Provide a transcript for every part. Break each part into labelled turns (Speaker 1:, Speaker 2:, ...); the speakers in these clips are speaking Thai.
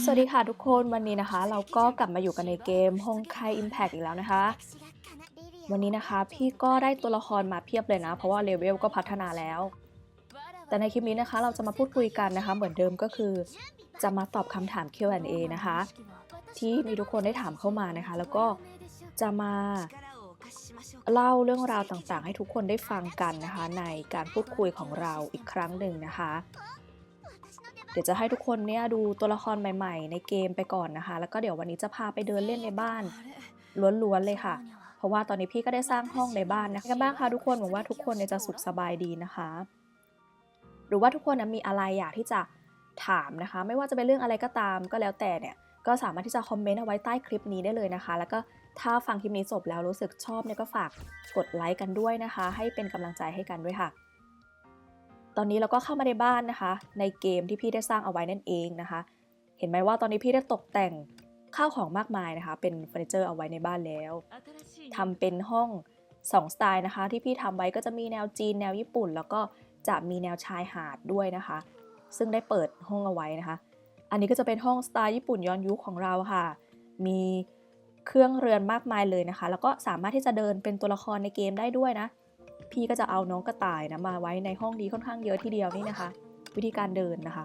Speaker 1: สวัสดีค่ะทุกคนวันนี้นะคะ เราก็กลับมาอยู่กันในเกม h o n k a i Impact อีกแล้วนะคะ วันนี้นะคะพี่ก็ได้ตัวละครมาเพียบเลยนะ เพราะว่าเลเวลก็พัฒนาแล้ว แต่ในคลิปนี้นะคะ เราจะมาพูดคุยกันนะคะ เหมือนเดิมก็คือ จะมาตอบคำถาม Q&A นะคะ ที่มีทุกคนได้ถามเข้ามานะคะ แล้วก็จะมาเล่าเรื่องราวต่างๆ ให้ทุกคนได้ฟังกันนะคะ ในการพูดคุยของเราอีกครั้งหนึ่งนะคะ เดี๋ยวจะให้ทุกคนเนี่ยดูตัวละครใหม่ๆ ในเกมไปก่อนนะคะ แล้วก็เดี๋ยววันนี้จะพาไปเดินเล่นในบ้านล้วนๆเลยค่ะ เพราะว่าตอนนี้พี่ก็ได้สร้างห้องในบ้านนะคะกันบ้างคะทุกคนหวังว่าทุกคนเนี่ยจะสุขสบายดีนะคะ หรือว่าทุกคนนะมีอะไรอยากที่จะถามนะคะ ไม่ว่าจะเป็นเรื่องอะไรก็ตามก็แล้วแต่เนี่ยก็สามารถที่จะคอมเมนต์เอาไว้ใต้คลิปนี้ได้เลยนะคะ แล้วก็ถ้าฟังคลิปนี้จบแล้วรู้สึกชอบเนี่ยก็ฝากกดไลค์กันด้วยนะคะ ให้เป็นกำลังใจให้กันด้วยค่ะ ตอนนี้เราก็เข้ามาในบ้านนะคะ ในเกมที่พี่ได้สร้างเอาไว้นั่นเองนะคะ เห็นไหมว่าตอนนี้พี่ได้ตกแต่งข้าวของมากมายนะคะ เป็นเฟอร์นิเจอร์เอาไว้ในบ้านแล้วทำเป็นห้อง2สไตล์นะคะ ที่พี่ทำไว้ก็จะมีแนวจีนแนวญี่ปุ่น แล้วก็จะมีแนวชายหาดด้วยนะคะ ซึ่งได้เปิดห้องเอาไว้นะคะ อันนี้ก็จะเป็นห้องสไตล์ญี่ปุ่นย้อนยุคของเราค่ะ มีเครื่องเรือนมากมายเลยนะคะ แล้วก็สามารถที่จะเดินเป็นตัวละครในเกมได้ด้วยนะ พี่ก็จะเอาน้องกระต่ายนะมาไว้ในห้องนี้ค่อนข้างเยอะทีเดียวนี่นะคะ วิธีการเดินนะคะ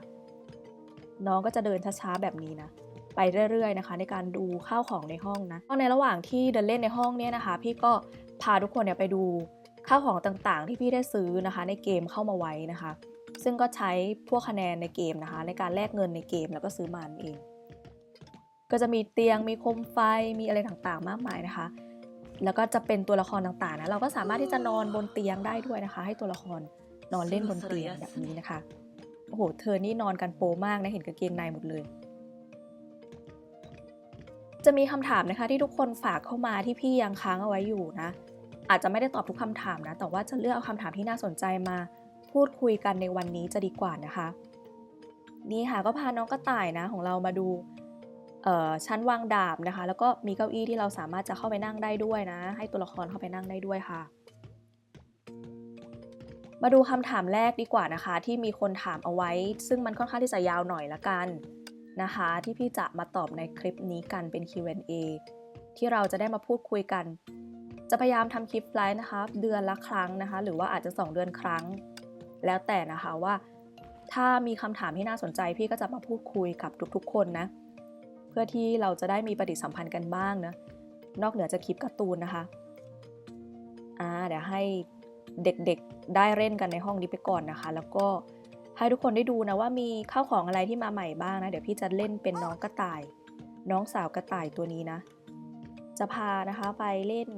Speaker 1: น้องก็จะเดินช้าๆแบบนี้นะไปเรื่อยๆนะคะ ในการดูข้าวของในห้องนะในระหว่างที่เดินเล่นในห้องเนี่ยนะคะ พี่ก็พาทุกคนเนี่ยไปดูข้าวของต่างๆ ที่พี่ได้ซื้อนะคะ ในเกมเข้ามาไว้นะคะ ซึ่งก็ใช้พวกคะแนนในเกมนะคะ ในการแลกเงินในเกมแล้วก็ซื้อมานเอง ก็จะมีเตียงมีโคมไฟมีอะไรต่างๆ มากมายนะคะ แล้วก็จะเป็นตัวละครต่างๆนะเราก็สามารถที่จะนอนบนเตียงได้ด้วยนะคะ ให้ตัวละครนอนเล่นบนเตียงแบบนี้นะคะโอ้โหเธอนี่นอนกันโปมากนะเห็นกางเกงในหมดเลย จะมีคำถามนะคะ ที่ทุกคนฝากเข้ามาที่พี่ยังค้างเอาไว้อยู่นะ อาจจะไม่ได้ตอบทุกคำถามนะ แต่ว่าจะเลือกเอาคำถามที่น่าสนใจมาพูดคุยกันในวันนี้จะดีกว่านะคะ นี่ค่ะก็พาน้องกระต่ายนะของเรามาดู ชั้นวางดาบนะคะ แล้วก็มีเก้าอี้ที่เราสามารถจะเข้าไปนั่งได้ด้วยนะ ให้ตัวละครเข้าไปนั่งได้ด้วยค่ะ มาดูคำถามแรกดีกว่านะคะ ที่มีคนถามเอาไว้ ซึ่งมันค่อนข้างที่จะยาวหน่อยละกันนะคะ ที่พี่จะมาตอบในคลิปนี้กันเป็น Q&A ที่เราจะได้มาพูดคุยกัน จะพยายามทำคลิปไลฟ์นะคะ เดือนละครั้งนะคะ หรือว่าอาจจะ 2 เดือนครั้ง แล้วแต่นะคะว่า ถ้ามีคำถามที่น่าสนใจพี่ก็จะมาพูดคุยกับทุกๆ คนนะ พื่อที่เราจะได้มีปฏิสัมพันธ์กันบ้างนะนอกเหนือจากคลิปการ์ตูนนะคะอ่าเดี๋ยวให้เด็กๆได้เล่นกันในห้องนี้ไปก่อนนะคะ แล้วก็ให้ทุกคนได้ดูนะว่ามีข้าวของอะไรที่มาใหม่บ้างนะเดี๋ยวพี่จะเล่นเป็นน้องกระต่าย น้องสาวกระต่ายตัวนี้นะ จะพานะคะไปเล่น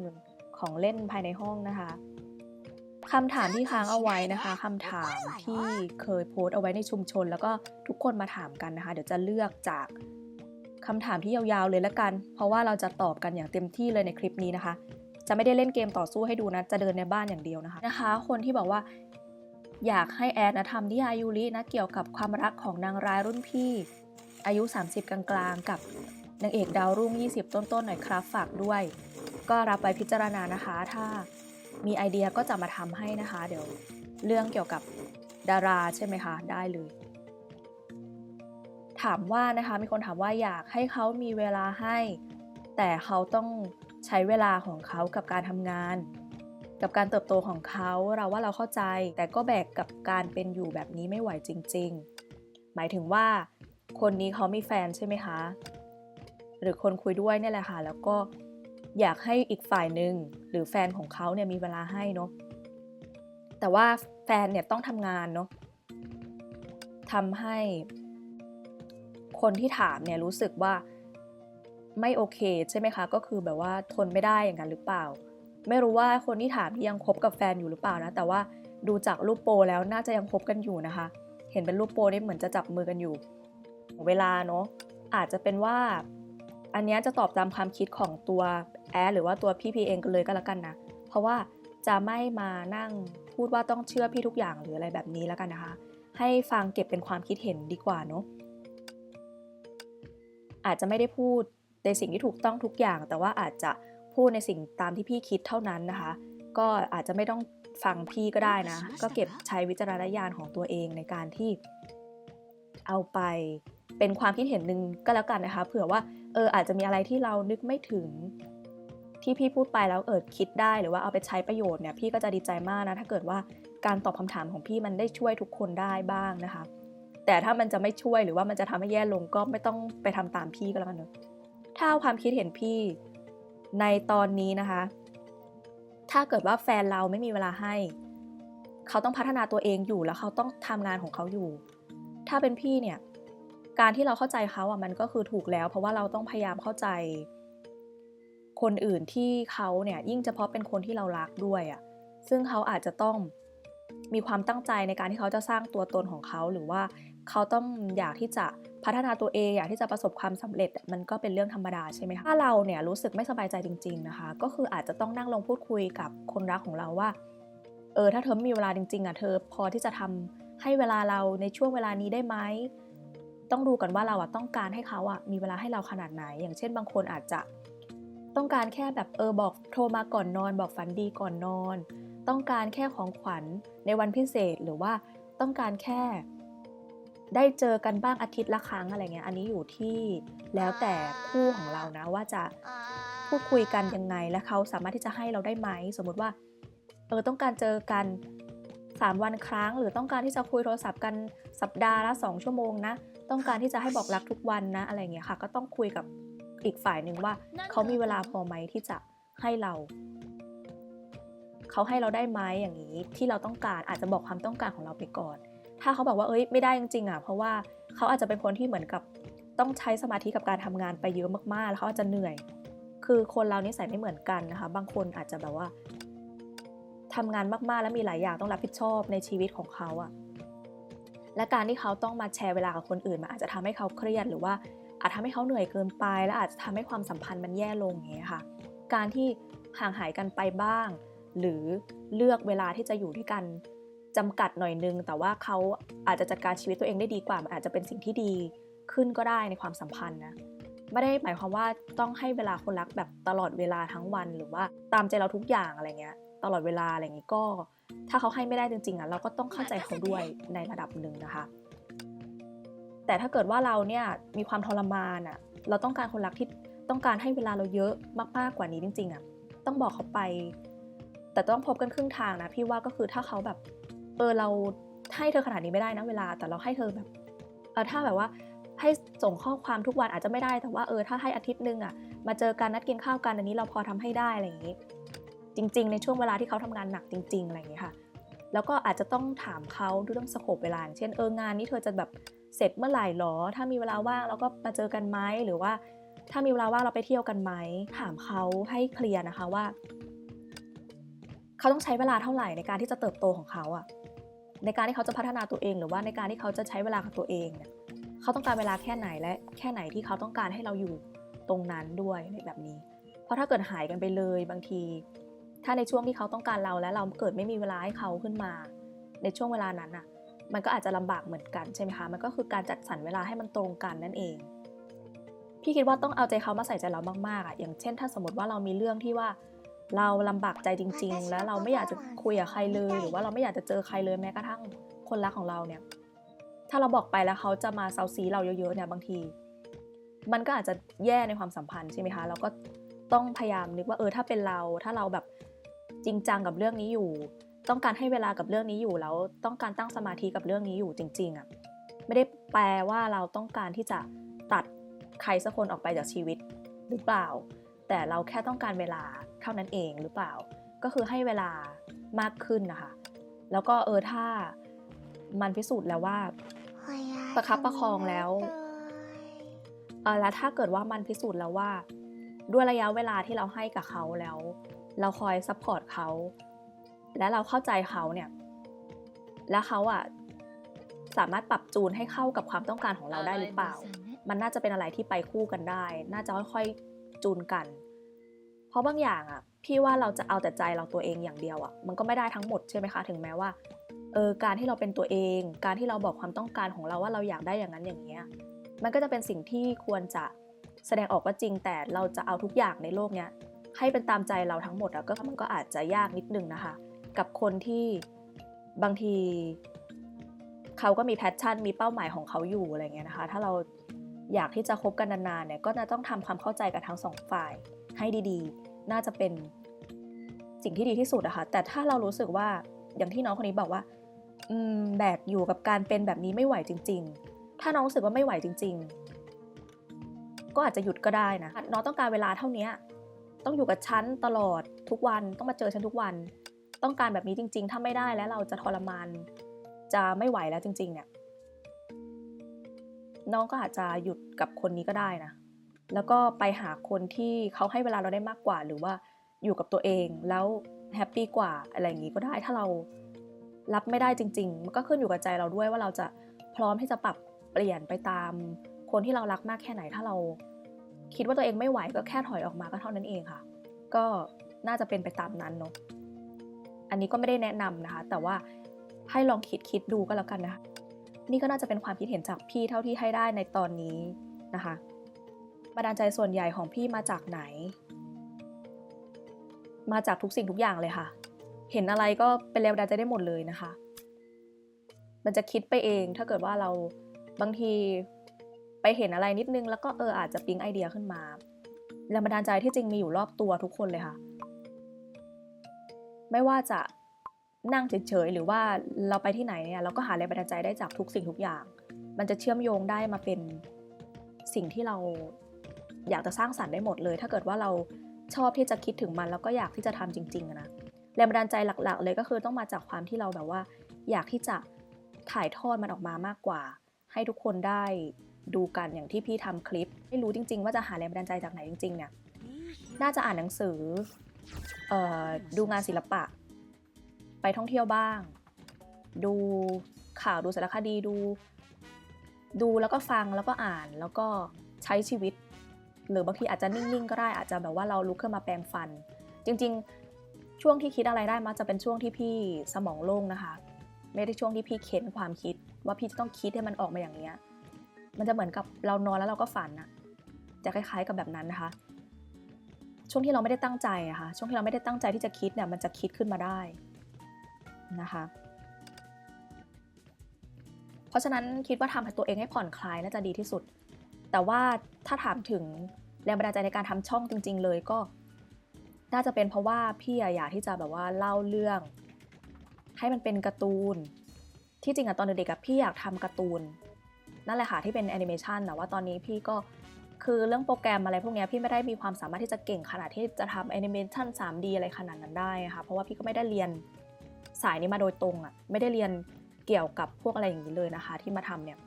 Speaker 1: ของเล่นภายในห้องนะคะคำถามที่ค้างเอาไว้นะคะคำถามที่เคยโพสต์เอาไว้ในชุมชน แล้วก็ทุกคนมาถามกันนะคะ เดี๋ยวจะเลือกจาก คำถามที่ยาวๆเลยละกัน เพราะว่าเราจะตอบกันอย่างเต็มที่เลยในคลิปนี้นะคะ จะไม่ได้เล่นเกมต่อสู้ให้ดูนะ จะเดินในบ้านอย่างเดียวนะคะนะคะ คนที่บอกว่าอยากให้แอดนะทำนิยายยูรินะเกี่ยวกับความรักของนางร้ายรุ่นพี่ อายุ 30 กลางๆ กับนางเอกดาวรุ่ง 20 ต้นๆ หน่อยครับฝากด้วย ก็รับไปพิจารณานะคะ ถ้ามีไอเดียก็จะมาทำให้นะคะ เดี๋ยวเรื่องเกี่ยวกับดาราใช่ไหมคะ ได้เลย ถามว่านะคะมีคนถามว่าอยากให้เขามีเวลาให้ แต่เขาต้องใช้เวลาของเขากับการทำงาน กับการเติบโตของเขาเราว่าเราเข้าใจ แต่ก็แบกกับการเป็นอยู่แบบนี้ไม่ไหวจริง ๆ หมายถึงว่า คนนี้เขามีแฟนใช่ไหมคะ หรือคนคุยด้วยเนี่ยแหละค่ะ แล้วก็อยากให้อีกฝ่ายหนึ่งหรือแฟนของเขาเนี่ยมีเวลาให้เนาะแต่ว่าแฟนเนี่ยต้องทำงานเนาะทำให้ คนที่ถามเนี่ยรู้สึกว่าไม่โอเคใช่ไหมคะ ก็คือแบบว่าทนไม่ได้อย่างนั้นหรือเปล่า ไม่รู้ว่าคนที่ถามยังคบกับแฟนอยู่หรือเปล่านะ แต่ว่าดูจากรูปโปรแล้วน่าจะยังคบกันอยู่นะคะ เห็นเป็นรูปโปรนี่เหมือนจะจับมือกันอยู่ เวลาเนาะอาจจะเป็นว่า อันนี้จะตอบตามความคิดของตัวแอดหรือว่าตัวพี่พีเองกันเลยก็แล้วกันนะ เพราะว่าจะไม่มานั่งพูดว่าต้องเชื่อพี่ทุกอย่างหรืออะไรแบบนี้แล้วกันนะคะ ให้ฟังเก็บเป็นความคิดเห็นดีกว่าเนาะ อาจจะไม่ได้พูดในสิ่งที่ถูกต้องทุกอย่าง แต่ว่าอาจจะพูดในสิ่งตามที่พี่คิดเท่านั้นนะคะ ก็อาจจะไม่ต้องฟังพี่ก็ได้นะ ก็เก็บใช้วิจารณญาณของตัวเองในการที่เอาไปเป็นความคิดเห็นหนึ่งก็แล้วกันนะคะ เผื่อว่าเอออาจจะมีอะไรที่เรานึกไม่ถึงที่พี่พูดไปแล้วเออคิดได้หรือว่าเอาไปใช้ประโยชน์เนี่ยพี่ก็จะดีใจมากนะถ้าเกิดว่าการตอบคำถามของพี่มันได้ช่วยทุกคนได้บ้างนะคะ แต่ถ้ามันจะไม่ช่วยหรือว่ามันจะทำให้แย่ลงก็ไม่ต้องไปทำตามพี่ก็แล้วกันเนอะถ้าความคิดเห็นพี่ในตอนนี้นะคะ ถ้าเกิดว่าแฟนเราไม่มีเวลาให้ เขาต้องพัฒนาตัวเองอยู่แล้วเขาต้องทำงานของเขาอยู่ ถ้าเป็นพี่เนี่ย การที่เราเข้าใจเขาอะมันก็คือถูกแล้ว เพราะว่าเราต้องพยายามเข้าใจ คนอื่นที่เขาเนี่ยยิ่งเฉพาะเป็นคนที่เรารักด้วยอะซึ่งเขาอาจจะต้องมีความตั้งใจในการที่เขาจะสร้างตัวตนของเขาหรือว่า เขาต้องอยากที่จะพัฒนาตัวเองอยากที่จะประสบความสำเร็จมันก็เป็นเรื่องธรรมดาใช่ไหมคะถ้าเราเนี่ยรู้สึกไม่สบายใจจริง ๆนะคะ ก็คืออาจจะต้องนั่งลงพูดคุยกับคนรักของเราว่าเออถ้าเธอมีเวลาจริงๆอะเธอพอที่จะทำให้เวลาเราในช่วงเวลานี้ได้ไหมต้องดูกันว่าเราอะต้องการให้เขาอะมีเวลาให้เราขนาดไหน อย่างเช่น บางคนอาจจะต้องการแค่แบบเออบอกโทรมาก่อนนอน บอกฝันดีก่อนนอน ต้องการแค่ของขวัญในวันพิเศษหรือว่าต้องการแค่ ได้เจอกันบ้างอาทิตย์ละครั้งอะไรเงี้ย อันนี้อยู่ที่แล้วแต่คู่ของเรานะว่าจะพูดคุยกันยังไงและเขาสามารถที่จะให้เราได้ไหม สมมุติว่าเออต้องการเจอกัน 3 วันครั้ง หรือต้องการที่จะคุยโทรศัพท์กันสัปดาห์ละ2ชั่วโมงนะ ต้องการที่จะให้บอกรักทุกวันนะอะไรเงี้ยค่ะ ก็ต้องคุยกับอีกฝ่ายหนึ่งว่าเขามีเวลาพอไหมที่จะให้เราเขาให้เราได้ไหมอย่างนี้ที่เราต้องการอาจจะบอกความต้องการของเราไปก่อน ถ้าเขาบอกว่าเอ้ยไม่ได้จริงๆอะเพราะว่าเขาอาจจะเป็นคนที่เหมือนกับต้องใช้สมาธิกับการทำงานไปเยอะมากๆ แล้วเขาอาจจะเหนื่อย คือคนเรานิสัยไม่เหมือนกันนะคะ บางคนอาจจะแบบว่าทำงานมากๆ แล้วมีหลายอย่างต้องรับผิดชอบในชีวิตของเขาอะและการที่เขาต้องมาแชร์เวลากับคนอื่นมันอาจจะทำให้เขาเครียดหรือว่าอาจทำให้เขาเหนื่อยเกินไป และอาจจะทำให้ความสัมพันธ์มันแย่ลงอย่างเงี้ยค่ะ การที่ห่างหายกันไปบ้าง หรือเลือกเวลาที่จะอยู่ด้วยกัน จำกัดหน่อยนึง แต่ว่าเขาอาจจะจัดการชีวิตตัวเองได้ดีกว่ามันอาจจะเป็นสิ่งที่ดีขึ้นก็ได้ในความสัมพันธ์นะไม่ได้หมายความว่าต้องให้เวลาคนรักแบบตลอดเวลาทั้งวันหรือว่าตามใจเราทุกอย่างอะไรเงี้ย ตลอดเวลาอะไรเงี้ยก็ ถ้าเขาให้ไม่ได้จริงๆอะเราก็ต้องเข้าใจเขาด้วยในระดับหนึ่งนะคะ แต่ถ้าเกิดว่าเราเนี่ยมีความทรมานอะเราต้องการคนรักที่ต้องการให้เวลาเราเยอะมากๆกว่านี้จริงๆอะต้องบอกเขาไป แต่ต้องพบกันครึ่งทางนะพี่ว่าก็คือถ้าเขาแบบ เออเราให้เธอขนาดนี้ไม่ได้นะเวลา แต่เราให้เธอแบบเออถ้าแบบว่าให้ส่งข้อความทุกวันอาจจะไม่ได้แต่ว่าเออถ้าให้อาทิตย์หนึงอะมาเจอกันนัดกินข้าวกันอันนี้เราพอทำให้ได้อะไรอย่างนี้ จริง ๆ ในช่วงเวลาที่เขาทำงานหนักจริง ๆ อะไรอย่างนี้ค่ะ แล้วก็อาจจะต้องถามเขาดูเรื่องสโคปเวลาเช่นเอองานนี้เธอจะแบบเสร็จเมื่อไหร่หรอ ถ้ามีเวลาว่างเราก็มาเจอกันไหมหรือว่า ถ้ามีเวลาว่างเราไปเที่ยวกันไหมถามเขาให้เคลียร์นะคะว่า เขาต้องใช้เวลาเท่าไหร่ในการที่จะเติบโตของเขาอะ ในการที่เขาจะพัฒนาตัวเอง หรือว่าในการที่เขาจะใช้เวลากับตัวเองเนี่ยเขาต้องการเวลาแค่ไหนและแค่ไหนที่เขาต้องการให้เราอยู่ตรงนั้นด้วยในแบบนี้ เพราะถ้าเกิดหายกันไปเลยบางที ถ้าในช่วงที่เขาต้องการเราและเราเกิดไม่มีเวลาให้เขาขึ้นมา ในช่วงเวลานั้นอะมันก็อาจจะลำบากเหมือนกันใช่ไหมคะ มันก็คือการจัดสรรเวลาให้มันตรงกันนั่นเอง พี่คิดว่าต้องเอาใจเขามาใส่ใจเรามากๆอะ อย่างเช่น ถ้าสมมติว่าเรามีเรื่องที่ว่า เราลำบากใจจริง ๆ แล้วเราไม่อยากจะคุยกับใครเลย หรือว่าเราไม่อยากจะเจอใครเลยแม้กระทั่งคนรักของเราเนี่ย ถ้าเราบอกไปแล้วเขาจะมาเซาซีเราเยอะๆเนี่ยบางที มันก็อาจจะแย่ในความสัมพันธ์ใช่ไหมคะเราก็ต้องพยายามนึกว่าเออถ้าเป็นเรา ถ้าเราแบบจริงจังกับเรื่องนี้อยู่ ต้องการให้เวลากับเรื่องนี้อยู่แล้วต้องการตั้งสมาธิกับเรื่องนี้อยู่จริง ๆอะ่ะไม่ได้แปลว่าเราต้องการที่จะตัดใครสักคนออกไปจากชีวิตหรือเปล่า แต่เราแค่ต้องการเวลาเท่านั้นเองหรือเปล่า ก็คือให้เวลามากขึ้นนะคะ แล้วก็เออถ้ามันพิสูจน์แล้วว่า ประคับประคองแล้วเออแล้วถ้าเกิดว่ามันพิสูจน์แล้วว่า ด้วยระยะเวลาที่เราให้กับเขาแล้ว เราคอยซัพพอร์ตเขาและเราเข้าใจเขาเนี่ย แล้วเขาอะสามารถปรับจูนให้เข้ากับความต้องการของเราได้หรือเปล่า มันน่าจะเป็นอะไรที่ไปคู่กันได้ น่าจะค่อยๆ จูนกัน เพราะบางอย่างอะพี่ว่าเราจะเอาแต่ใจเราตัวเองอย่างเดียวอะมันก็ไม่ได้ทั้งหมดใช่ไหมคะ ถึงแม้ว่าเออการที่เราเป็นตัวเอง การที่เราบอกความต้องการของเราว่าเราอยากได้อย่างนั้นอย่างเงี้ยมันก็จะเป็นสิ่งที่ควรจะแสดงออกว่าจริงแต่เราจะเอาทุกอย่างในโลกเนี้ยให้เป็นตามใจเราทั้งหมดอะก็มันก็อาจจะยากนิดนึงนะคะ กับคนที่บางที เขาก็มีแพชชั่นมีเป้าหมายของเขาอยู่อะไรเงี้ยนะคะ ถ้าเรา อยากที่จะคบกันนานๆเนี่ยก็จะต้องทำความเข้าใจกับทั้งสองฝ่ายให้ดีๆ น่าจะเป็นสิ่งที่ดีที่สุดอะคะแต่ถ้าเรารู้สึกว่าอย่างที่น้องคนนี้บอกว่าอืมแบกอยู่กับการเป็นแบบนี้ไม่ไหวจริง ๆ ถ้าน้องรู้สึกว่าไม่ไหวจริง ๆ ก็อาจจะหยุดก็ได้นะน้องต้องการเวลาเท่านี้ต้องอยู่กับฉันตลอดทุกวันต้องมาเจอฉันทุกวัน ต้องการแบบนี้จริง ๆ ถ้าไม่ได้แล้วเราจะทรมานจะไม่ไหวแล้วจริง ๆ เนี่ย น้องก็อาจจะหยุดกับคนนี้ก็ได้นะ แล้วก็ไปหาคนที่เขาให้เวลาเราได้มากกว่า หรือว่าอยู่กับตัวเองแล้วแฮปปี้กว่าอะไรอย่างนี้ก็ได้ถ้าเรารับไม่ได้จริง ๆ มันก็ขึ้นอยู่กับใจเราด้วยว่าเราจะพร้อมที่จะปรับเปลี่ยนไปตามคนที่เรารักมากแค่ไหน ถ้าเราคิดว่าตัวเองไม่ไหวก็แค่ถอยออกมาก็เท่านั้นเองค่ะ ก็น่าจะเป็นไปตามนั้นเนาะอันนี้ก็ไม่ได้แนะนำนะคะ แต่ว่าให้ลองคิดคิดดูก็แล้วกันนะคะ นี่ก็น่าจะเป็นความคิดเห็นจากพี่เท่าที่ให้ได้ในตอนนี้นะคะบันดาลใจส่วนใหญ่ของพี่มาจากไหน มาจากทุกสิ่งทุกอย่างเลยค่ะ เห็นอะไรก็เป็นแรงบันดาลใจได้หมดเลยนะคะ มันจะคิดไปเองถ้าเกิดว่าเราบางทีไปเห็นอะไรนิดนึง แล้วก็เอออาจจะปิ๊งไอเดียขึ้นมาแรงบันดาลใจที่จริงมีอยู่รอบตัวทุกคนเลยค่ะ ไม่ว่าจะ นั่งเฉยๆหรือว่าเราไปที่ไหนเนี่ยเราก็หาแรงบันดาลใจได้จากทุกสิ่งทุกอย่าง มันจะเชื่อมโยงได้มาเป็นสิ่งที่เราอยากจะสร้างสรรค์ได้หมดเลย ถ้าเกิดว่าเราชอบที่จะคิดถึงมันแล้วก็อยากที่จะทำจริงๆนะแรงบันดาลใจหลักๆ เลยก็คือต้องมาจากความที่เราแบบว่า อยากที่จะถ่ายทอดมันออกมามากกว่า ให้ทุกคนได้ดูกันอย่างที่พี่ทำคลิป ไม่รู้จริง ๆ ว่าจะหาแรงบันดาลใจจากไหนจริงๆเนี่ยน่าจะอ่านหนังสือออดูงานศิลปะ ไปท่องเที่ยวบ้าง ดูข่าวดูสารคดีดู ดูแล้วก็ฟังแล้วก็อ่านแล้วก็ใช้ชีวิต หรือบางทีอาจจะนิ่งๆก็ได้อาจจะแบบว่าเราลุกขึ้นมาแปรงฟัน จริงๆ ช่วงที่คิดอะไรได้มักจะเป็นช่วงที่พี่สมองโล่งนะคะ ไม่ได้ช่วงที่พี่เค้นความคิด ว่าพี่จะต้องคิดให้มันออกมาอย่างนี้มันจะเหมือนกับเรานอนแล้วเราก็ฝันอะจะคล้ายๆกับแบบนั้นนะคะ ช่วงที่เราไม่ได้ตั้งใจอะคะ่ะช่วงที่เราไม่ได้ตั้งใจที่จะคิดเนี่ยมันจะคิดขึ้นมาได้ นะคะ เพราะฉะนั้นคิดว่าทำให้ตัวเองให้ผ่อนคลายน่าจะดีที่สุด แต่ว่าถ้าถามถึงแรงบันดาลใจในการทำช่องจริง ๆ เลยก็ น่าจะเป็นเพราะว่าพี่อยากที่จะแบบว่าเล่าเรื่อง ให้มันเป็นการ์ตูน ที่จริงอะตอนเด็กๆพี่อยากทำการ์ตูน นั่นแหละค่ะที่เป็นแอนิเมชันแต่ว่าตอนนี้พี่ก็คือเรื่องโปรแกรมอะไรพวกนี้พี่ไม่ได้มีความสามารถที่จะเก่งขนาดที่จะทำแอนิเมชัน 3D อะไรขนาดนั้นได้ค่ะ เพราะว่าพี่ก็ไม่ได้เรียน สายนี้มาโดยตรงอะไม่ได้เรียนเกี่ยวกับพวกอะไรอย่างนี้เลยนะคะ ที่มาทำเนี่ย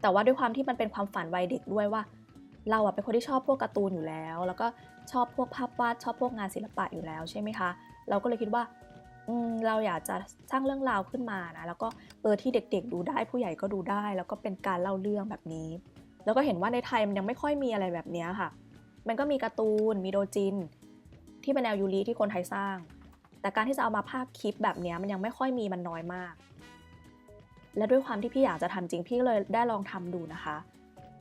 Speaker 1: แต่ว่าด้วยความที่มันเป็นความฝันวัยเด็กด้วยว่า เราอะเป็นคนที่ชอบพวกการ์ตูนอยู่แล้ว แล้วก็ชอบพวกภาพวาดชอบพวกงานศิลปะอยู่แล้วใช่ไหมคะเราก็เลยคิดว่าเราอยากจะสร้างเรื่องราวขึ้นมานะแล้วก็เออที่เด็กๆ ดูได้ผู้ใหญ่ก็ดูได้ แล้วก็เป็นการเล่าเรื่องแบบนี้ แล้วก็เห็นว่าในไทยมันยังไม่ค่อยมีอะไรแบบนี้ค่ะ มันก็มีการ์ตูนมีโดจิน ที่เป็นแนวยูริที่คนไทยสร้าง แต่การที่จะเอามาภาคคลิปแบบนี้มันยังไม่ค่อยมีมันน้อยมาก และด้วยความที่พี่อยากจะทำจริงพี่เลยได้ลองทำดูนะคะ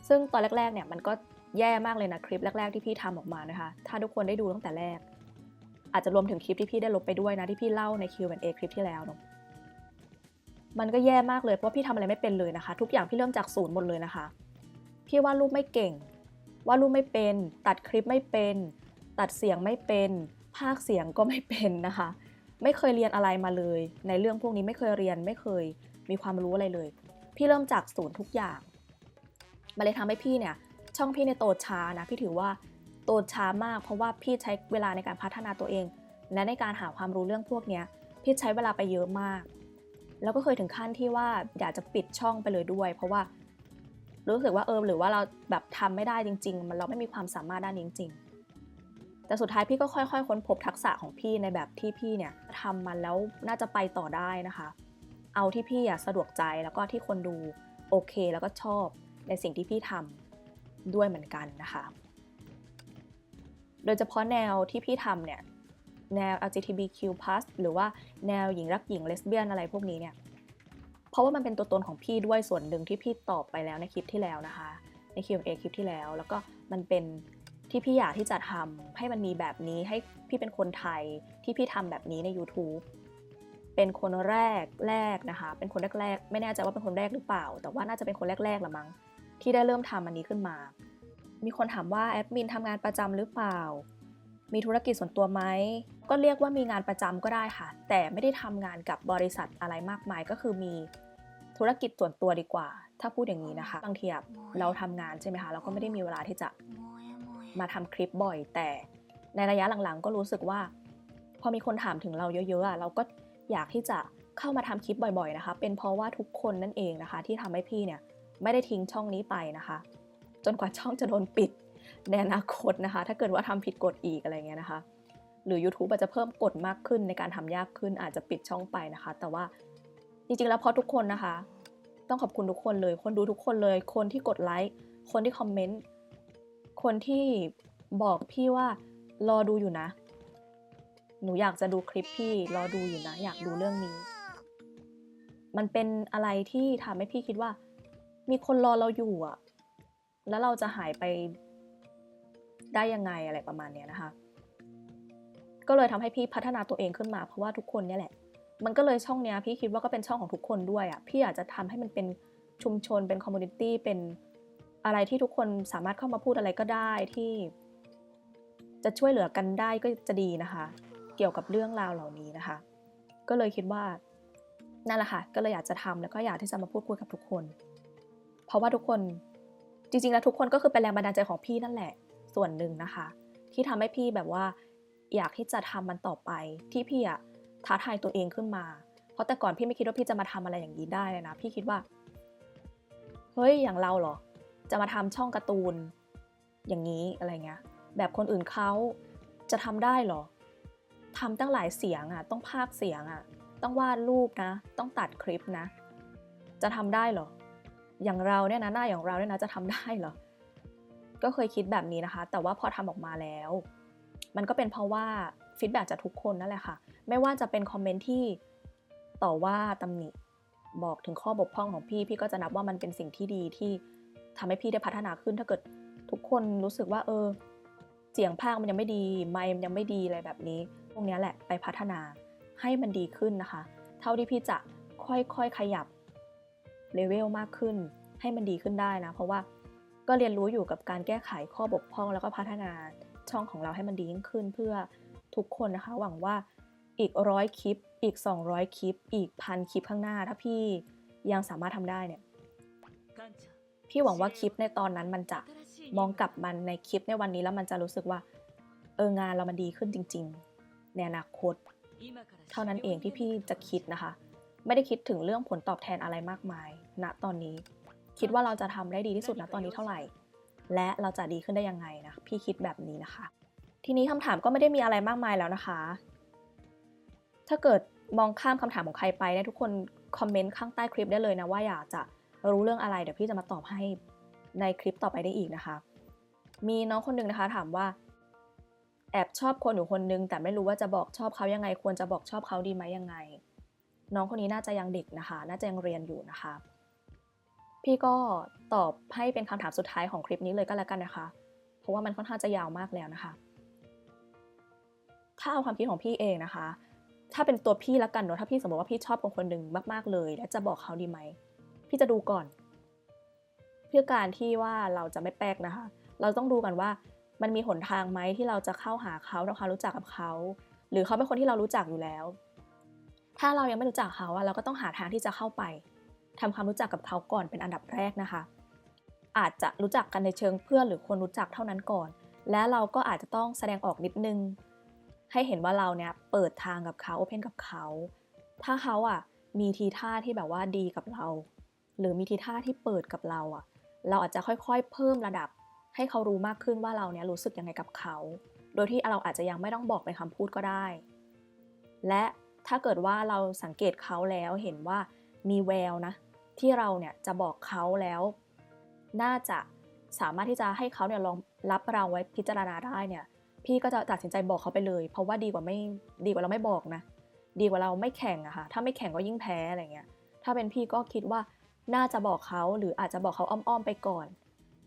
Speaker 1: ซึ่งตอนแรกๆเนี่ยมันก็แย่มากเลยนะคลิปแรก ๆ ที่พี่ทำออกมานะคะ ถ้าทุกคนได้ดูตั้งแต่แรก อาจจะรวมถึงคลิปที่พี่ได้ลบไปด้วยนะที่พี่เล่าใน Q&A คลิปที่แล้วเนาะมันก็แย่มากเลยเพราะพี่ทำอะไรไม่เป็นเลยนะคะ ทุกอย่างพี่เริ่มจากศูนย์หมดเลยนะคะ พี่วาดรูปไม่เก่งวาดรูปไม่เป็น ตัดคลิปไม่เป็น ตัดเสียงไม่เป็น ภาคเสียงก็ไม่เป็นนะคะ ไม่เคยเรียนอะไรมาเลย ในเรื่องพวกนี้ไม่เคยเรียนไม่เคยมีความรู้อะไรเลย พี่เริ่มจากศูนย์ทุกอย่างมาเลยทำให้พี่เนี่ยช่องพี่ในโตช้านะพี่ถือว่าโตช้ามาก เพราะว่าพี่ใช้เวลาในการพัฒนาตัวเอง และในการหาความรู้เรื่องพวกนี้พี่ใช้เวลาไปเยอะมาก แล้วก็เคยถึงขั้นที่ว่าอยากจะปิดช่องไปเลยด้วย เพราะว่ารู้สึกว่าเออหรือว่าเราแบบทำไม่ได้จริง ๆ มันเราไม่มีความสามารถด้านนี้จริง แต่สุดท้ายพี่ก็ค่อยๆ ค้นพบทักษะของพี่ในแบบที่พี่เนี่ยทำมันแล้วน่าจะไปต่อได้นะคะ เอาที่พี่สะดวกใจแล้วก็ที่คนดูโอเคแล้วก็ชอบในสิ่งที่พี่ทำด้วยเหมือนกันนะคะ โดยเฉพาะแนวที่พี่ทำเนี่ยแนว LGBTQ+ หรือว่าแนวหญิงรักหญิงเลสเบี้ยนอะไรพวกนี้เนี่ยเพราะว่ามันเป็นตัวตนของพี่ด้วยส่วนหนึ่งที่พี่ตอบไปแล้วในคลิปที่แล้วนะคะ ใน Q&A คลิปที่แล้ว แล้วก็มันเป็น ที่พี่อยากที่จะทำให้มันมีแบบนี้ให้พี่เป็นคนไทยที่พี่ทำแบบนี้ใน YouTube เป็นคนแรกแรกนะคะ เป็นคนแรกๆ ไม่แน่ใจว่าเป็นคนแรกหรือเปล่า แต่ว่าน่าจะเป็นคนแรกๆละมั้งที่ได้เริ่มทำอันนี้ขึ้นมา มีคนถามว่าแอดมินทำงานประจำหรือเปล่า มีธุรกิจส่วนตัวไหม ก็เรียกว่ามีงานประจำก็ได้ค่ะ แต่ไม่ได้ทำงานกับบริษัทอะไรมากมาย ก็คือมีธุรกิจส่วนตัวดีกว่า ถ้าพูดอย่างนี้นะคะ บางทีอะเราทำงานใช่ไหมคะ เราก็ไม่ได้มีเวลาที่จะ มาทำคลิปบ่อย แต่ในระยะหลังๆ ก็รู้สึกว่า พอมีคนถามถึงเราเยอะๆเราก็อยากที่จะเข้ามาทำคลิปบ่อยๆนะคะ เป็นเพราะว่าทุกคนนั่นเองนะคะ ที่ทำให้พี่เนี่ยไม่ได้ทิ้งช่องนี้ไปนะคะ จนกว่าช่องจะโดนปิดในอนาคตนะคะ ถ้าเกิดว่าทำผิดกฎอีกอะไรเงี้ยนะคะ หรือ YouTube อาจจะเพิ่มกฎมากขึ้นในการทำยากขึ้นอาจจะปิดช่องไปนะคะ แต่ว่าจริงๆแล้วเพราะทุกคนนะคะ ต้องขอบคุณทุกคนเลย คนดูทุกคนเลย คนที่กดไลค์คนที่คอมเมนต์ คนที่บอกพี่ว่ารอดูอยู่นะ หนูอยากจะดูคลิปพี่รอดูอยู่นะ อยากดูเรื่องนี้ มันเป็นอะไรที่ทำให้พี่คิดว่า มีคนรอเราอยู่อะแล้วเราจะหายไปได้ยังไงอะไรประมาณเนี้ยนะคะ ก็เลยทำให้พี่พัฒนาตัวเองขึ้นมาเพราะว่าทุกคนเนี่ยแหละ มันก็เลยช่องเนี้ยพี่คิดว่าก็เป็นช่องของทุกคนด้วยอะพี่อยากจะทำให้มันเป็นชุมชนเป็นคอมมูนิตี้เป็น อะไรที่ทุกคนสามารถเข้ามาพูดอะไรก็ได้ที่ จะช่วยเหลือกันได้ก็จะดีนะคะ เกี่ยวกับเรื่องราวเหล่านี้นะคะ ก็เลยคิดว่านั่นแหละค่ะ ก็เลยอยากจะทำแล้วก็อยากที่จะมาพูดคุยกับทุกคน เพราะว่าทุกคนจริงๆแล้วทุกคนก็คือเป็นแรงบันดาลใจของพี่นั่นแหละส่วนหนึ่งนะคะ ที่ทำให้พี่แบบว่า อยากที่จะทำมันต่อไปที่พี่อะท้าทายตัวเองขึ้นมา เพราะแต่ก่อนพี่ไม่คิดว่าพี่จะมาทำอะไรอย่างนี้ได้เลยนะ พี่คิดว่า เฮ้ยอย่างเราเหรอ จะมาทำช่องการ์ตูน อย่างนี้อะไรเงี้ย แบบคนอื่นเขาจะทำได้เหรอทำตั้งหลายเสียงอะต้องพากเสียงอะต้องวาดรูปนะ ต้องตัดคลิปนะ จะทำได้เหรอ อย่างเราเนี่ยนะหน้าอย่างเราเนี่ยนะจะทำได้เหรอ ก็เคยคิดแบบนี้นะคะ แต่ว่าพอทำออกมาแล้ว มันก็เป็นเพราะว่าฟีดแบ็จากทุกคนนั่นแหละค่ะ ไม่ว่าจะเป็นคอมเมนต์ที่ต่อว่าตำหนิบอกถึงข้อบกพร่องของพี่ พี่ก็จะนับว่ามันเป็นสิ่งที่ดีที่ ทำให้พี่ได้พัฒนาขึ้นถ้าเกิดทุกคนรู้สึกว่า เออ เสียงภาคมันยังไม่ดีไมค์มันยังไม่ดีอะไรแบบนี้พวกนี้แหละไปพัฒนาให้มันดีขึ้นนะคะ เท่าที่พี่จะค่อยๆขยับเลเวลมากขึ้น ให้มันดีขึ้นได้นะ เพราะว่าก็เรียนรู้อยู่กับการแก้ไขข้อบกพร่อง แล้วก็พัฒนาช่องของเราให้มันดียิ่งขึ้น เพื่อทุกคนนะคะ หวังว่าอีกร้อยคลิป อีก 200 คลิป อีกพันคลิปข้างหน้า ถ้าพี่ยังสามารถทำได้เนี่ย พี่หวังว่าคลิปในตอนนั้นมันจะมองกลับมันในคลิปในวันนี้แล้วมันจะรู้สึกว่า เอองานเรามันดีขึ้นจริง ๆ ในอนาคต เท่านั้นเองที่พี่จะคิดนะคะ ไม่ได้คิดถึงเรื่องผลตอบแทนอะไรมากมายณตอนนี้ คิดว่าเราจะทำได้ดีที่สุดณตอนนี้เท่าไหร่ และเราจะดีขึ้นได้ยังไงนะพี่คิดแบบนี้นะคะ ทีนี้คำถามก็ไม่ได้มีอะไรมากมายแล้วนะคะ ถ้าเกิดมองข้ามคำถามของใครไปเนี่ยทุกคนคอมเมนต์ข้างใต้คลิปได้เลยนะว่าอยากจะ รู้เรื่องอะไรเดี๋ยวพี่จะมาตอบให้ในคลิปต่อไปได้อีกนะคะ มีน้องคนหนึ่งนะคะถามว่า แอบชอบคนอยู่คนนึง แต่ไม่รู้ว่าจะบอกชอบเขายังไง ควรจะบอกชอบเขาดีไหมยังไง น้องคนนี้น่าจะยังเด็กนะคะ น่าจะยังเรียนอยู่นะคะ พี่ก็ตอบให้เป็นคำถามสุดท้ายของคลิปนี้เลยก็แล้วกันนะคะ เพราะว่ามันค่อนข้างจะยาวมากแล้วนะคะ ถ้าเอาความคิดของพี่เองนะคะถ้าเป็นตัวพี่ละกันเนอะถ้าพี่สมมติว่าพี่ชอบคนคนหนึ่งมาก ๆ เลย แล้วจะบอกเขาดีไหม พี่จะดูก่อน เพื่อการที่ว่าเราจะไม่แปลกนะคะ เราต้องดูกันว่ามันมีหนทางไหมที่เราจะเข้าหาเขาทำความรู้จักกับเขา หรือเขาเป็นคนที่เรารู้จักอยู่แล้ว ถ้าเรายังไม่รู้จักเขาอะเราก็ต้องหาทางที่จะเข้าไปทำความรู้จักกับเขาก่อนเป็นอันดับแรกนะคะ อาจจะรู้จักกันในเชิงเพื่อนหรือคนรู้จักเท่านั้นก่อน และเราก็อาจจะต้องแสดงออกนิดนึง ให้เห็นว่าเราเนี่ยเปิดทางกับเขาโอเพนกับเขา ถ้าเขาอะมีทีท่าที่แบบว่าดีกับเรา หรือมีทีท่าที่เปิดกับเราอะเราอาจจะค่อยๆ เพิ่มระดับ ให้เขารู้มากขึ้นว่าเราเนี่ยรู้สึกยังไงกับเขา โดยที่เราอาจจะยังไม่ต้องบอกเป็นคำพูดก็ได้ และถ้าเกิดว่าเราสังเกตเขาแล้วเห็นว่ามีแววนะ ที่เราเนี่ยจะบอกเขาแล้ว น่าจะสามารถที่จะให้เขาเนี่ยลองรับเราไว้พิจารณาได้เนี่ย พี่ก็จะตัดสินใจบอกเขาไปเลย เพราะว่าดีกว่าไม่ดีกว่าเราไม่บอกนะ ดีกว่าเราไม่แข่งอะค่ะถ้าไม่แข่งก็ยิ่งแพ้อะไรเงี้ยถ้าเป็นพี่ก็คิดว่า น่าจะบอกเขาหรืออาจจะบอกเขาอ้อมๆไปก่อน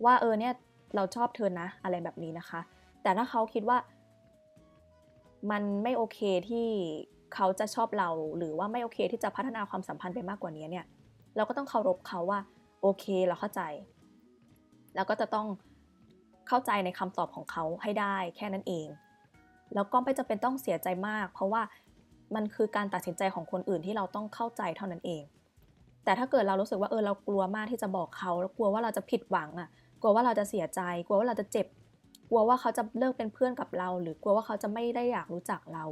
Speaker 1: ว่าเออเนี่ยเราชอบเธอนะอะไรแบบนี้นะคะ แต่ถ้าเขาคิดว่า มันไม่โอเคที่เขาจะชอบเรา หรือว่าไม่โอเคที่จะพัฒนาความสัมพันธ์ไปมากกว่านี้เนี่ยเราก็ต้องเคารพเขาว่าโอเคเราเข้าใจ แล้วก็จะต้องเข้าใจในคำตอบของเขาให้ได้แค่นั้นเอง แล้วก็ไม่จำเป็นต้องเสียใจมาก เพราะว่ามันคือการตัดสินใจของคนอื่นที่เราต้องเข้าใจเท่านั้นเอง แต่ถ้าเกิดเรารู้สึกว่าเออเรากลัวมากที่จะบอกเขาแล้วกลัวว่าเราจะผิดหวังอะ กลัวว่าเราจะเสียใจ กลัวว่าเราจะเจ็บ กลัวว่าเขาจะเลิกเป็นเพื่อนกับเรา หรือกลัวว่าเขาจะไม่ได้อยากรู้จักเรา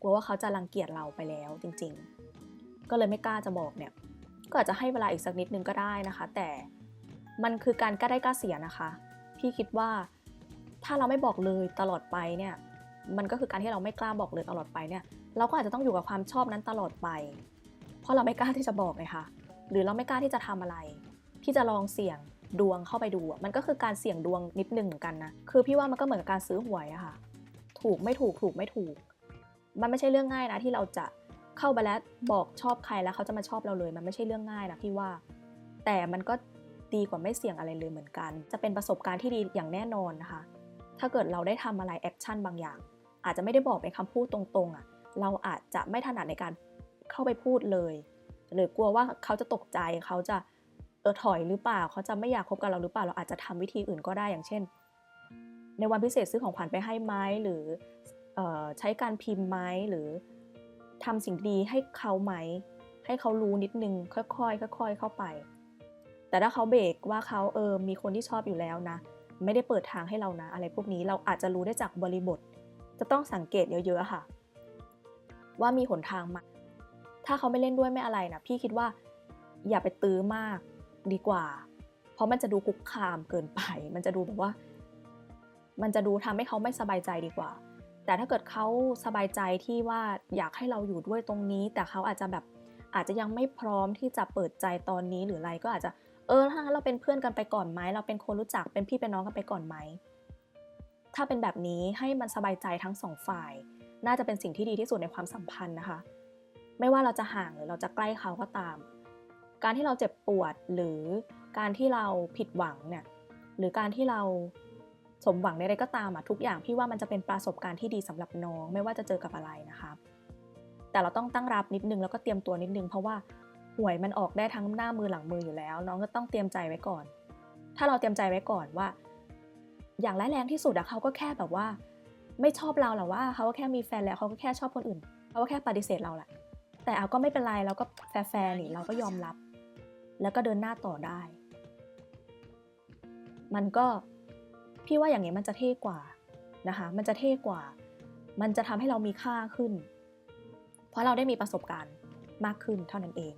Speaker 1: กลัวว่าเขาจะรังเกียจเราไปแล้วจริง ๆ ก็เลยไม่กล้าจะบอกเนี่ย ก็อาจจะให้เวลาอีกสักนิดนึงก็ได้นะคะ แต่มันคือการกล้าได้กล้าเสียนะคะ พี่คิดว่าถ้าเราไม่บอกเลยตลอดไปเนี่ย มันก็คือการที่เราไม่กล้าบอกเลยตลอดไปเนี่ย เราก็อาจจะต้องอยู่กับความชอบนั้นตลอดไป เพราะเราไม่กล้าที่จะบอกเลยค่ะ หรือเราไม่กล้าที่จะทำอะไร ที่จะลองเสี่ยงดวงเข้าไปดู มันก็คือการเสี่ยงดวงนิดนึงเหมือนกันนะ คือพี่ว่ามันก็เหมือนกับการซื้อหวยอะค่ะ ถูกไม่ถูกถูกไม่ถูก มันไม่ใช่เรื่องง่ายนะที่เราจะเข้าไปแล้วบอกชอบใครแล้วเขาจะมาชอบเราเลย มันไม่ใช่เรื่องง่ายนะพี่ว่า แต่มันก็ดีกว่าไม่เสี่ยงอะไรเลยเหมือนกัน จะเป็นประสบการณ์ที่ดีอย่างแน่นอนนะคะ ถ้าเกิดเราได้ทำอะไรแอคชั่นบางอย่าง อาจจะไม่ได้บอกเป็นคำพูดตรงๆอะ่ะ เราอาจจะไม่ถนัดในการเข้าไปพูดเลย หรือกลัวว่าเขาจะตกใจเขาจะเออถอยหรือเปล่า เขาจะไม่อยากคบกับเราหรือเปล่า เราอาจจะทำวิธีอื่นก็ได้อย่างเช่น ในวันพิเศษซื้อของขวัญไปให้ไหมหรือออใช้การพิมพ์ไหมหรือทำสิ่งดีให้เขาไหม ให้เขารู้นิดนึงค่อยๆค่อย ๆ เข้าไป แต่ถ้าเขาเบรกว่าเขาเออมีคนที่ชอบอยู่แล้วนะ ไม่ได้เปิดทางให้เรานะ อะไรพวกนี้เราอาจจะรู้ได้จากบริบท จะต้องสังเกตเยอะๆค่ะ ว่ามีหนทางไหม ถ้าเขาไม่เล่นด้วยไม่อะไรนะพี่คิดว่าอย่าไปตื้อมากดีกว่า เพราะมันจะดูคุกคามเกินไป มันจะดูแบบว่า มันจะดูทำให้เขาไม่สบายใจดีกว่า แต่ถ้าเกิดเขาสบายใจที่ว่าอยากให้เราอยู่ด้วยตรงนี้ แต่เขาอาจจะแบบอาจจะยังไม่พร้อมที่จะเปิดใจตอนนี้หรืออะไรก็อาจจะเออถ้างั้นเราเป็นเพื่อนกันไปก่อนไหมเราเป็นคนรู้จักเป็นพี่เป็นน้องกันไปก่อนไหมถ้าเป็นแบบนี้ให้มันสบายใจทั้งสองฝ่าย น่าจะเป็นสิ่งที่ดีที่สุดในความสัมพันธ์นะคะ ไม่ว่าเราจะห่างหรือเราจะใกล้เขาก็ตาม การที่เราเจ็บปวดหรือการที่เราผิดหวังเนี่ยหรือการที่เราสมหวังในอะไรก็ตามอะทุกอย่างพี่ว่ามันจะเป็นประสบการณ์ที่ดีสำหรับน้อง ไม่ว่าจะเจอกับอะไรนะคะ แต่เราต้องตั้งรับนิดนึงแล้วก็เตรียมตัวนิดนึงเพราะว่าหวยมันออกได้ทั้งหน้ามือหลังมืออยู่แล้ว น้องก็ต้องเตรียมใจไว้ก่อน ถ้าเราเตรียมใจไว้ก่อนว่า อย่างร้ายแรงที่สุดอะเขาก็แค่แบบว่า ไม่ชอบเราหรอว่าเขาก็แค่มีแฟนแล้วเขาก็แค่ชอบคนอื่นเขาก็แค่ปฏิเสธเราแหละ แต่เอาก็ไม่เป็นไรเราก็แฟร์ๆนี่เราก็ยอมรับ แล้วก็เดินหน้าต่อได้ มันก็พี่ว่าอย่างนี้มันจะเท่กว่านะคะ มันจะเท่กว่า มันจะทำให้เรามีค่าขึ้น เพราะเราได้มีประสบการณ์มากขึ้นเท่านั้นเอง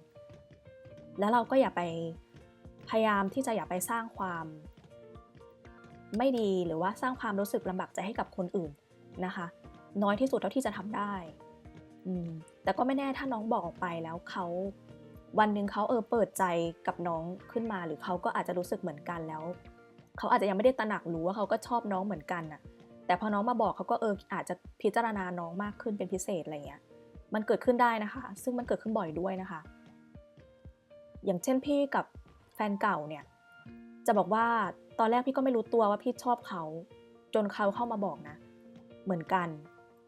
Speaker 1: แล้วเราก็อย่าไปพยายามที่จะอย่าไปสร้างความ ไม่ดีหรือว่าสร้างความรู้สึกลำบากใจให้กับคนอื่นนะคะ น้อยที่สุดเท่าที่จะทำได้อืม แต่ก็ไม่แน่ถ้าน้องบอกออกไปแล้วเขาวันหนึ่งเขาเออเปิดใจกับน้องขึ้นมา หรือเขาก็อาจจะรู้สึกเหมือนกันแล้วเขาอาจจะยังไม่ได้ตระหนักรู้ว่าเขาก็ชอบน้องเหมือนกันน่ะ แต่พอน้องมาบอกเขาก็เอออาจจะพิจารณาน้องมากขึ้นเป็นพิเศษอะไรเงี้ย มันเกิดขึ้นได้นะคะ ซึ่งมันเกิดขึ้นบ่อยด้วยนะคะ อย่างเช่นพี่กับแฟนเก่าเนี่ย จะบอกว่าตอนแรกพี่ก็ไม่รู้ตัวว่าพี่ชอบเขา จนเขาเข้ามาบอกนะ เหมือนกัน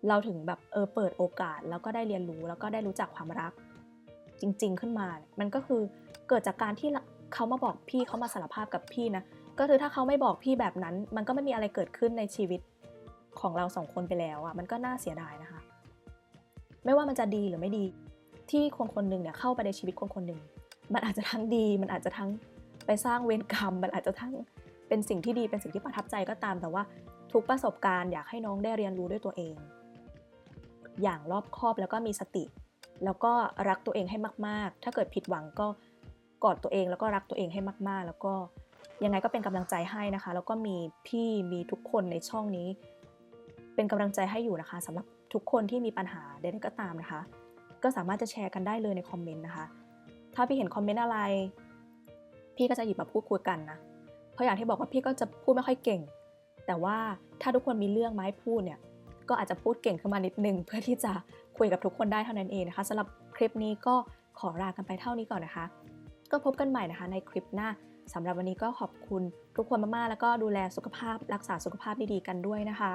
Speaker 1: เราถึงแบบเออเปิดโอกาสแล้วก็ได้เรียนรู้แล้วก็ได้รู้จักความรัก จริง ๆ ขึ้นมา มันก็คือเกิดจากการที่เขามาบอกพี่เขามาสารภาพกับพี่นะก็คือถ้าเขาไม่บอกพี่แบบนั้น มันก็ไม่มีอะไรเกิดขึ้นในชีวิตของเราสองคนไปแล้วอะมันก็น่าเสียดายนะคะ ไม่ว่ามันจะดีหรือไม่ดี ที่คนคนหนึ่งเนี่ยเข้าไปในชีวิตคนคนหนึ่งมันอาจจะทั้งดี มันอาจจะทั้งไปสร้างเวรกรรม มันอาจจะทั้งเป็นสิ่งที่ดีเป็นสิ่งที่ประทับใจก็ตาม แต่ว่าทุกประสบการณ์อยากให้น้องได้เรียนรู้ด้วยตัวเอง อย่างรอบคอบแล้วก็มีสติ แล้วก็รักตัวเองให้มาก ๆ ถ้าเกิดผิดหวังก็กอดตัวเองแล้วก็รักตัวเองให้มาก ๆ แล้วก็ยังไงก็เป็นกำลังใจให้นะคะ แล้วก็มีพี่มีทุกคนในช่องนี้ เป็นกำลังใจให้อยู่นะคะสำหรับทุกคนที่มีปัญหาใดๆก็ตามนะคะ ก็สามารถจะแชร์กันได้เลยในคอมเมนต์นะคะ ถ้าพี่เห็นคอมเมนต์อะไร พี่ก็จะหยิบมาพูดคุยกันนะเพราะอย่างที่บอกว่าพี่ก็จะพูดไม่ค่อยเก่ง แต่ว่าถ้าทุกคนมีเรื่องมาให้พูดเนี่ย ก็อาจจะพูดเก่งขึ้นมานิดนึง เพื่อที่จะคุยกับทุกคนได้เท่านั้นเองนะคะสำหรับคลิปนี้ก็ขอลากันไปเท่านี้ก่อนนะคะ ก็พบกันใหม่นะคะในคลิปหน้าสำหรับวันนี้ก็ขอบคุณทุกคนมากๆ แล้วก็ดูแลสุขภาพรักษาสุขภาพดีๆกันด้วยนะคะ